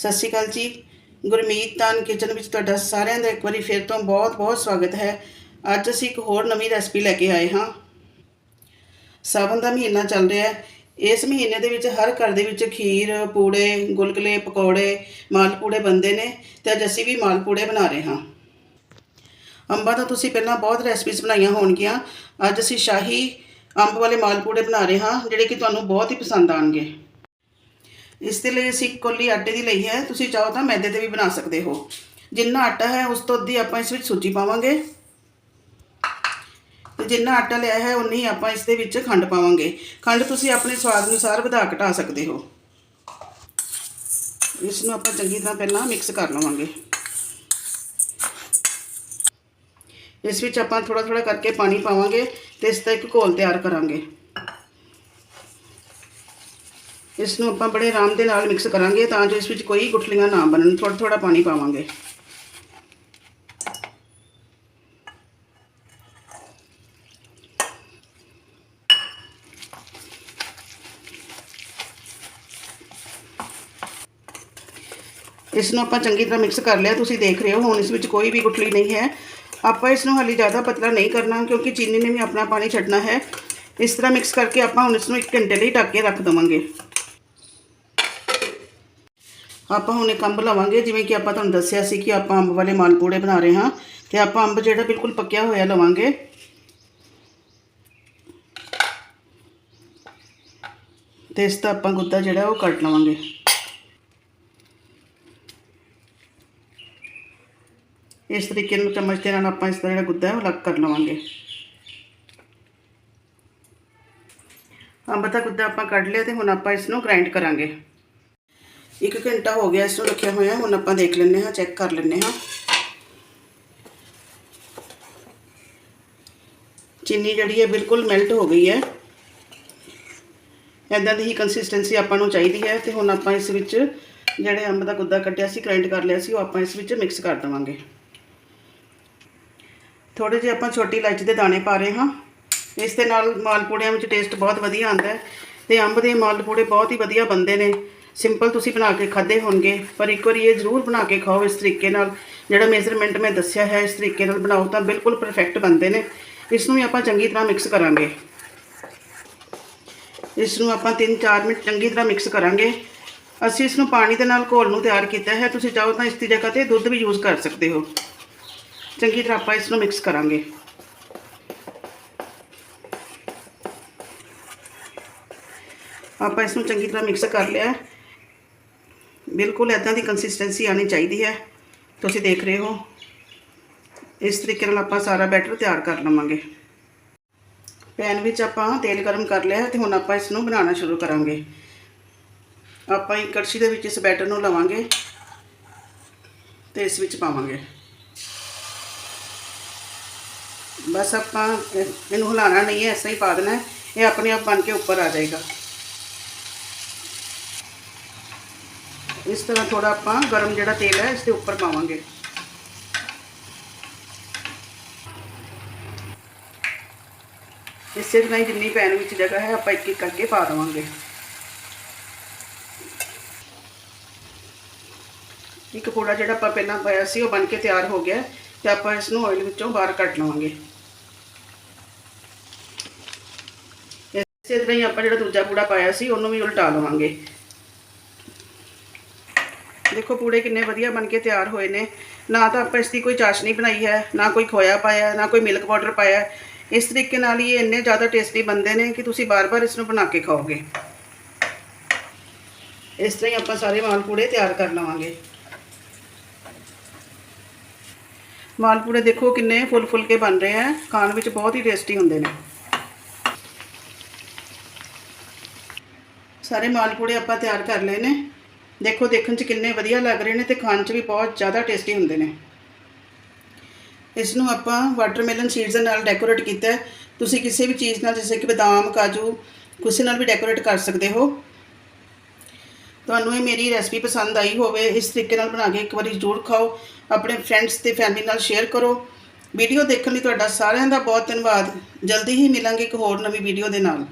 ਸਤਿ ਸ਼੍ਰੀ ਅਕਾਲ ਜੀ। ਗੁਰਮੀਤ ਤਾਨ ਕਿਚਨ ਵਿੱਚ ਤੁਹਾਡਾ ਸਾਰਿਆਂ ਦਾ ਇੱਕ ਵਾਰੀ ਫਿਰ ਤੋਂ ਬਹੁਤ-ਬਹੁਤ ਸਵਾਗਤ ਹੈ। ਅੱਜ ਅਸੀਂ ਇੱਕ ਹੋਰ ਨਵੀਂ ਰੈਸਪੀ ਲੈ ਕੇ ਆਏ ਹਾਂ। ਸਾਵਨ ਦਾ ਮਹੀਨਾ ਚੱਲ ਰਿਹਾ ਹੈ। ਇਸ ਮਹੀਨੇ ਦੇ ਵਿੱਚ ਹਰ ਘਰ ਦੇ ਵਿੱਚ ਖੀਰ, ਪੂੜੇ ਗੁਲਗੁਲੇ ਪਕੌੜੇ ਮਾਲਪੂੜੇ ਬਣਦੇ ਨੇ ਤੇ ਅੱਜ ਅਸੀਂ ਵੀ ਮਾਲਪੂੜੇ ਬਣਾ ਰਹੇ ਹਾਂ। ਅੰਬਾਂ ਤੋਂ ਤੁਸੀਂ ਪਹਿਲਾਂ ਬਹੁਤ ਰੈਸਪੀਜ਼ ਬਣਾਈਆਂ ਹੋਣਗੀਆਂ। ਅੱਜ ਅਸੀਂ ਸ਼ਾਹੀ ਅੰਬ ਵਾਲੇ ਮਾਲਪੂੜੇ ਬਣਾ ਰਹੇ ਹਾਂ, ਜਿਹੜੇ ਕਿ ਤੁਹਾਨੂੰ ਬਹੁਤ ਹੀ ਪਸੰਦ ਆਣਗੇ ਇਸ ਦੇ ਲਈ ਅਸੀਂ ਇੱਕ ਕੋਲੀ ਆਟੇ ਦੀ ਲਈ ਹੈ। ਤੁਸੀਂ ਚਾਹੋ ਤਾਂ ਮੈਦੇ ਤੇ ਵੀ ਬਣਾ ਸਕਦੇ ਹੋ। ਜਿੰਨਾ ਆਟਾ ਹੈ, ਉਸ ਤੋਂ ਅੱਧੀ ਆਪਾਂ ਇਸ ਵਿੱਚ ਸੂਜੀ ਪਾਵਾਂਗੇ। ਤੇ ਜਿੰਨਾ ਆਟਾ ਲਿਆ ਹੈ ਉਨੀ ਆਪਾਂ ਇਸ ਦੇ ਵਿੱਚ ਖੰਡ ਪਾਵਾਂਗੇ। ਖੰਡ ਤੁਸੀਂ ਆਪਣੇ ਸਵਾਦ ਅਨੁਸਾਰ ਵਧਾ ਘਟਾ ਸਕਦੇ ਹੋ। ਇਸ ਨੂੰ ਆਪਾਂ ਚੰਗੀ ਤਰ੍ਹਾਂ ਪਹਿਲਾਂ ਮਿਕਸ ਕਰ ਲਵਾਂਗੇ। ਇਸ ਵਿੱਚ ਆਪਾਂ ਥੋੜਾ ਥੋੜਾ ਕਰਕੇ ਪਾਣੀ ਪਾਵਾਂਗੇ ਤੇ ਇਸ ਦਾ ਇੱਕ ਘੋਲ ਤਿਆਰ ਕਰਾਂਗੇ। ਇਸ ਨੂੰ ਆਪਾਂ ਬੜੇ ਆਰਾਮ ਦੇ ਨਾਲ ਮਿਕਸ ਕਰਾਂਗੇ ਤਾਂ ਜੋ ਇਸ ਵਿੱਚ ਕੋਈ ਗੁਠਲੀਆਂ ਨਾ ਬਣਨ ਥੋੜਾ ਥੋੜਾ ਪਾਣੀ ਪਾਵਾਂਗੇ ਇਸ ਨੂੰ ਆਪਾਂ ਚੰਗੀ ਤਰ੍ਹਾਂ ਮਿਕਸ ਕਰ ਲਿਆ ਤੁਸੀਂ ਦੇਖ ਰਹੇ ਹੋ ਹੁਣ ਇਸ ਵਿੱਚ ਕੋਈ ਵੀ ਗੁਠਲੀ ਨਹੀਂ ਹੈ ਆਪਾਂ ਇਸ ਨੂੰ ਹਾਲੀ ਜ਼ਿਆਦਾ ਪਤਲਾ ਨਹੀਂ ਕਰਨਾ ਕਿਉਂਕਿ ਚੀਨੀ ਨੇ ਵੀ ਆਪਣਾ ਪਾਣੀ ਛੱਡਣਾ ਹੈ ਇਸ ਤਰ੍ਹਾਂ ਮਿਕਸ ਕਰਕੇ ਆਪਾਂ ਹੁਣ ਇਸ ਨੂੰ 1 ਘੰਟੇ ਲਈ ਢੱਕ ਕੇ ਰੱਖ ਦਵਾਂਗੇ ਆਪਾਂ ਹੁਣ ਇੱਕ ਅੰਬ ਲਵਾਂਗੇ, ਜਿਵੇਂ ਕਿ ਆਪਾਂ ਤੁਹਾਨੂੰ ਦੱਸਿਆ ਸੀ ਕਿ ਆਪਾਂ ਅੰਬ ਵਾਲੇ ਮਾਲਪੂੜੇ ਬਣਾ ਰਹੇ ਹਾਂ, ਤੇ ਆਪਾਂ ਅੰਬ ਜਿਹੜਾ ਬਿਲਕੁਲ ਪੱਕਿਆ ਹੋਇਆ ਲਵਾਂਗੇ। ਤੇ ਇਸ ਦਾ ਆਪਾਂ ਗੁੱਦਾ ਜਿਹੜਾ, ਉਹ ਕੱਟ ਲਵਾਂਗੇ। ਇਸ ਤਰੀਕੇ ਨਾਲ ਚਮਚ ਦੇ ਨਾਲ ਆਪਾਂ ਇਸ ਦਾ ਜਿਹੜਾ ਗੁੱਦਾ ਹੈ, ਉਹ ਅਲੱਗ ਕਰ ਲਵਾਂਗੇ। ਅੰਬ ਦਾ ਗੁੱਦਾ ਆਪਾਂ ਕੱਢ ਲਿਆ ਤੇ ਹੁਣ ਆਪਾਂ ਇਸ ਨੂੰ ਗ੍ਰਾਈਂਡ ਕਰਾਂਗੇ। ਇੱਕ ਘੰਟਾ ਹੋ ਗਿਆ ਇਸ ਨੂੰ ਰੱਖਿਆ ਹੋਇਆ। ਹੁਣ ਆਪਾਂ ਦੇਖ ਲੈਂਦੇ ਹਾਂ ਚੈੱਕ ਕਰ ਲੈਂਦੇ ਹਾਂ। ਚੀਨੀ ਜਿਹੜੀ ਹੈ ਬਿਲਕੁਲ ਮੈਲਟ ਹੋ ਗਈ ਹੈ। ਇਦਾਂ ਦੀ ਹੀ ਕੰਸਿਸਟੈਂਸੀ ਆਪਾਂ ਨੂੰ ਚਾਹੀਦੀ ਹੈ ਤੇ ਹੁਣ ਆਪਾਂ ਇਸ ਵਿੱਚ ਜਿਹੜੇ ਅੰਬ ਦਾ ਗੁੱਦਾ ਕੱਟਿਆ ਸੀ ਗ੍ਰਾਈਂਡ ਕਰ ਲਿਆ ਸੀ, ਉਹ ਆਪਾਂ ਇਸ ਵਿੱਚ ਮਿਕਸ ਕਰ ਦਵਾਂਗੇ। ਥੋੜੇ ਜਿਹੇ ਆਪਾਂ ਛੋਟੀ ਇਲਾਇਚੀ ਦੇ ਦਾਣੇ ਪਾ ਰਹੇ ਹਾਂ। ਇਸ ਦੇ ਨਾਲ ਮਾਲਪੂੜਿਆਂ ਵਿੱਚ ਟੇਸਟ ਬਹੁਤ ਵਧੀਆ ਆਉਂਦਾ ਹੈ ਤੇ ਅੰਬ ਦੇ ਮਾਲਪੂੜੇ ਬਹੁਤ ਹੀ ਵਧੀਆ ਬਣਦੇ ਨੇ। ਸਿੰਪਲ ਤੁਸੀਂ ਬਣਾ ਕੇ ਖਾਦੇ ਹੋਣਗੇ, ਪਰ ਇੱਕ ਵਾਰੀ ਇਹ ਜ਼ਰੂਰ ਬਣਾ ਕੇ ਖਾਓ ਇਸ ਤਰੀਕੇ ਨਾਲ। ਜਿਹੜਾ ਮੇਜ਼ਰਮੈਂਟ ਮੈਂ ਦੱਸਿਆ ਹੈ, ਇਸ ਤਰੀਕੇ ਨਾਲ ਬਣਾਓ ਤਾਂ ਬਿਲਕੁਲ ਪਰਫੈਕਟ ਬਣਦੇ ਨੇ। ਇਸ ਨੂੰ ਵੀ ਆਪਾਂ ਚੰਗੀ ਤਰ੍ਹਾਂ ਮਿਕਸ ਕਰਾਂਗੇ। ਇਸ ਨੂੰ ਆਪਾਂ 3-4 ਮਿੰਟ ਚੰਗੀ ਤਰ੍ਹਾਂ ਮਿਕਸ ਕਰਾਂਗੇ। ਅਸੀਂ ਇਸ ਨੂੰ ਪਾਣੀ ਦੇ ਨਾਲ ਘੋਲ ਨੂੰ ਤਿਆਰ ਕੀਤਾ ਹੈ। ਤੁਸੀਂ ਚਾਹੋ ਤਾਂ ਇਸ ਦੀ ਜਗ੍ਹਾ ਤੇ ਦੁੱਧ ਵੀ ਯੂਜ਼ ਕਰ ਸਕਦੇ ਹੋ। ਚੰਗੀ ਤਰ੍ਹਾਂ ਆਪਾਂ ਇਸ ਨੂੰ ਮਿਕਸ ਕਰਾਂਗੇ। ਆਪਾਂ ਇਸ ਨੂੰ ਚੰਗੀ ਤਰ੍ਹਾਂ ਮਿਕਸ ਕਰ ਲਿਆ ਬਿਲਕੁਲ ਇਦਾਂ ਦੀ ਕੰਸਿਸਟੈਂਸੀ ਆਣੀ ਚਾਹੀਦੀ ਹੈ। ਤੁਸੀਂ ਦੇਖ ਰਹੇ ਹੋ। ਇਸ ਤਰੀਕੇ ਨਾਲ ਆਪਾਂ ਸਾਰਾ ਬੈਟਰ ਤਿਆਰ ਕਰ ਲਵਾਂਗੇ। ਪੈਨ ਵਿੱਚ ਆਪਾਂ ਤੇਲ ਗਰਮ ਕਰ ਲਿਆ ਤੇ ਹੁਣ ਆਪਾਂ ਇਸ ਨੂੰ ਬਣਾਉਣਾ ਸ਼ੁਰੂ ਕਰਾਂਗੇ। ਆਪਾਂ ਇੱਕ ਕੜਛੀ ਦੇ ਵਿੱਚ ਇਸ ਬੈਟਰ ਨੂੰ ਲਵਾਂਗੇ ਤੇ ਇਸ ਵਿੱਚ ਪਾਵਾਂਗੇ। ਬਸ ਆਪਾਂ ਇਹਨੂੰ ਹਿਲਾਣਾ ਨਹੀਂ ਹੈ ਐਸਾ ਹੀ ਪਾ ਦੇਣਾ ਇਹ ਆਪਣੇ ਆਪ ਬਣ ਕੇ ਉੱਪਰ ਆ ਜਾਏਗਾ। ਇਸ ਤਰ੍ਹਾਂ ਥੋੜਾ ਆਪਾਂ ਗਰਮ ਜਿਹੜਾ ਤੇਲ ਹੈ ਇਸ ਦੇ ਉੱਪਰ ਪਾਵਾਂਗੇ। ਇਸੇ ਤਰ੍ਹਾਂ ਹੀ ਜਿੰਨੀ ਪੈਨ ਵਿੱਚ ਜਗ੍ਹਾ ਹੈ, ਆਪਾਂ ਇੱਕ ਇੱਕ ਕਰਕੇ ਪਾ ਦੇਵਾਂਗੇ। ਇੱਕ ਪੂੜਾ ਜਿਹੜਾ ਆਪਾਂ ਪਹਿਲਾਂ ਪਾਇਆ ਸੀ, ਉਹ ਬਣ ਕੇ ਤਿਆਰ ਹੋ ਗਿਆ ਤੇ ਆਪਾਂ ਇਸ ਨੂੰ ਆਇਲ ਵਿੱਚੋਂ ਬਾਹਰ ਕੱਢ ਲਵਾਂਗੇ। ਇਸੇ ਤਰ੍ਹਾਂ ਹੀ ਆਪਾਂ ਜਿਹੜਾ ਦੂਜਾ ਪੂੜਾ ਪਾਇਆ ਸੀ, ਉਹਨੂੰ ਵੀ ਉਲਟਾ ਲਵਾਂਗੇ। ਦੇਖੋ, ਪੂੜੇ ਕਿੰਨੇ ਵਧੀਆ ਬਣ ਕੇ ਤਿਆਰ ਹੋਏ ਨੇ। ਨਾ ਤਾਂ ਆਪਾਂ ਇਸ ਦੀ ਕੋਈ ਚਾਸ਼ਨੀ ਬਣਾਈ ਹੈ, ਨਾ ਕੋਈ ਖੋਇਆ ਪਾਇਆ, ਨਾ ਕੋਈ ਮਿਲਕ ਪਾਊਡਰ ਪਾਇਆ ਇਸ ਤਰੀਕੇ ਨਾਲ ਹੀ ਇਹ ਇੰਨੇ ਜ਼ਿਆਦਾ ਟੇਸਟੀ ਬਣਦੇ ਨੇ ਕਿ ਤੁਸੀਂ ਬਾਰ-ਬਾਰ ਇਸ ਨੂੰ ਬਣਾ ਕੇ ਖਾਓਗੇ। ਇਸ ਤਰ੍ਹਾਂ ਹੀ ਆਪਾਂ ਸਾਰੇ ਮਾਲਪੂੜੇ ਤਿਆਰ ਕਰ ਲਵਾਂਗੇ। ਮਾਲਪੂੜੇ ਦੇਖੋ ਕਿੰਨੇ ਫੁੱਲ-ਫੁੱਲ ਕੇ ਬਣ ਰਹੇ ਆ ਖਾਣ ਵਿੱਚ ਬਹੁਤ ਹੀ ਟੇਸਟੀ ਹੁੰਦੇ ਨੇ। ਸਾਰੇ ਮਾਲਪੂੜੇ ਆਪਾਂ ਤਿਆਰ ਕਰ ਲਏ ਨੇ। ਦੇਖੋ, ਦੇਖਣ 'ਚ ਕਿੰਨੇ ਵਧੀਆ ਲੱਗ ਰਹੇ ਨੇ ਤੇ ਖਾਣ 'ਚ ਵੀ ਬਹੁਤ ਜ਼ਿਆਦਾ ਟੇਸਟੀ ਹੁੰਦੇ ਨੇ। ਇਸ ਨੂੰ ਆਪਾਂ ਵਾਟਰਮੈਲਨ ਸੀਡਸ ਦੇ ਨਾਲ ਡੈਕੋਰੇਟ ਕੀਤਾ ਤੁਸੀਂ ਕਿਸੇ ਵੀ ਚੀਜ਼ ਨਾਲ, ਜਿਵੇਂ ਕਿ ਬਦਾਮ, ਕਾਜੂ ਕਿਸੇ ਨਾਲ ਵੀ ਡੈਕੋਰੇਟ ਕਰ ਸਕਦੇ ਹੋ। ਤੁਹਾਨੂੰ ਇਹ ਮੇਰੀ ਰੈਸਪੀ ਪਸੰਦ ਆਈ ਹੋਵੇ, ਇਸ ਤਰੀਕੇ ਨਾਲ ਬਣਾ ਕੇ ਇੱਕ ਵਾਰੀ ਜ਼ਰੂਰ ਖਾਓ। ਆਪਣੇ ਫਰੈਂਡਸ ਤੇ ਫੈਮਿਲੀ ਨਾਲ ਸ਼ੇਅਰ ਕਰੋ। ਵੀਡੀਓ ਦੇਖਣ ਲਈ ਤੁਹਾਡਾ ਸਾਰਿਆਂ ਦਾ ਬਹੁਤ ਧੰਨਵਾਦ। ਜਲਦੀ ਹੀ ਮਿਲਾਂਗੇ ਇੱਕ ਹੋਰ ਨਵੀਂ ਵੀਡੀਓ ਦੇ ਨਾਲ।